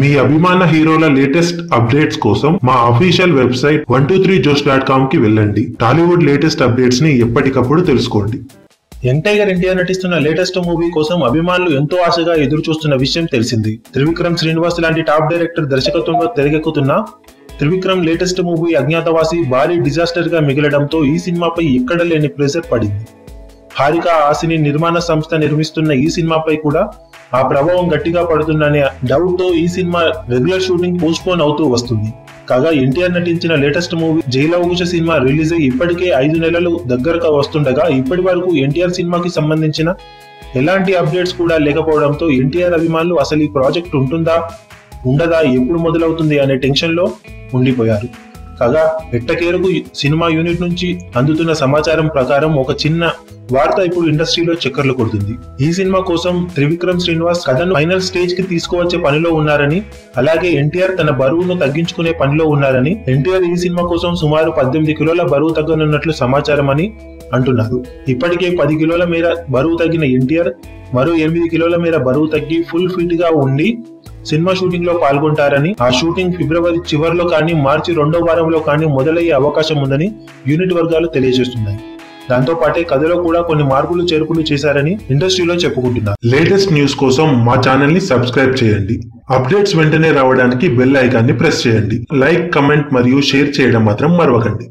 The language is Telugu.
మీ అభిమాన హీరోల లేటెస్ట్ అప్డేట్స్ కోసం మా official website one two three Josh dot కామ్కి వెళ్ళండి. టాలీవుడ్ లేటెస్ట్ అప్డేట్స్ని ఎప్పటికప్పుడు తెలుసుకోండి. యంగ్ టైగర్ ఎన్టీఆర్ నటిస్తున్న లేటెస్ట్ మూవీ కోసం అభిమానులు ఎంతో ఆశగా ఎదురు చూస్తున్న విషయం తెలిసింది. త్రివిక్రమ్ శ్రీనివాస్ లాంటి టాప్ డైరెక్టర్ దర్శకత్వంలో తెరకెక్కుతున్న త్రివిక్రమ్ లేటెస్ట్ మూవీ అజ్ఞాతవాసి భారీ డిజాస్టర్గా మిగలడంతో ఈ సినిమాపై ఎక్కడ లేని ప్రెషర్ పడింది. హారిక ఆసిని నిర్మాణ సంస్థ నిర్మిస్తున్న ఈ సినిమాపై కూడా ఆ ప్రభావం గట్టిగా పడుతుందనే డౌట్తో ఈ cinema regular shooting postpone అవుతూ వస్తుంది. కాగా ఎన్టీఆర్ నటించిన latest movie Jai Lava Kusa cinema release అయ్యి ఇప్పటికే ఐదు నెలలు దగ్గరగా వస్తుండగా ఇప్పటి వరకు ఎన్టీఆర్ సినిమాకి సంబంధించిన ఎలాంటి అప్డేట్స్ కూడా లేకపోవడంతో ఎన్టీఆర్ అభిమానులు అసలు ఈ ప్రాజెక్ట్ ఉంటుందా ఉండదా ఎప్పుడు మొదలవుతుంది అనే టెన్షన్లో ఉండిపోయారు. కాగా ఎట్టకేరకు సినిమా యూనిట్ నుంచి అందుతున్న సమాచారం ప్రకారం ఒక చిన్న వార్త ఇప్పుడు ఇండస్ట్రీలో చక్కర్లు కొడుతుంది. ఈ సినిమా కోసం త్రివిక్రమ్ శ్రీనివాస్ కథను ఫైనల్ స్టేజ్కి తీసుకువచ్చే పనిలో ఉన్నారని అలాగే ఎన్టీఆర్ తన బరువును తగ్గించుకునే పనిలో ఉన్నారని ఎన్టీఆర్ ఈ సినిమా కోసం సుమారు పద్దెనిమిది కిలోల బరువు తగ్గనున్నట్లు సమాచారం అని అంటున్నారు. ఇప్పటికే పది కిలోల మేర బరువు తగ్గిన ఎన్టీఆర్ మరో ఎనిమిది కిలోల మేర బరువు తగ్గి ఫుల్ ఫిట్గా ఉండి సినిమా షూటింగ్లో పాల్గొంటారని ఆ షూటింగ్ ఫిబ్రవరి చివరిలో కానీ మార్చి రెండో వారంలో కానీ మొదలయ్యే అవకాశం ఉందని యూనిట్ వర్గాలు తెలియజేస్తున్నాయి. దాంతో పాటే కథలో కూడా కొన్ని మార్పులు చేర్పులు చేశారని ఇండస్ట్రీలో చెప్పుకుంటున్నారు లేటెస్ట్ న్యూస్ కోసం మా ఛానల్ని సబ్స్క్రైబ్ చేయండి. అప్డేట్స్ వెంటనే రావడానికి బెల్ ఐకాన్ని ప్రెస్ చేయండి. లైక్ కమెంట్ మరియు షేర్ చేయడం మాత్రం మరవకండి.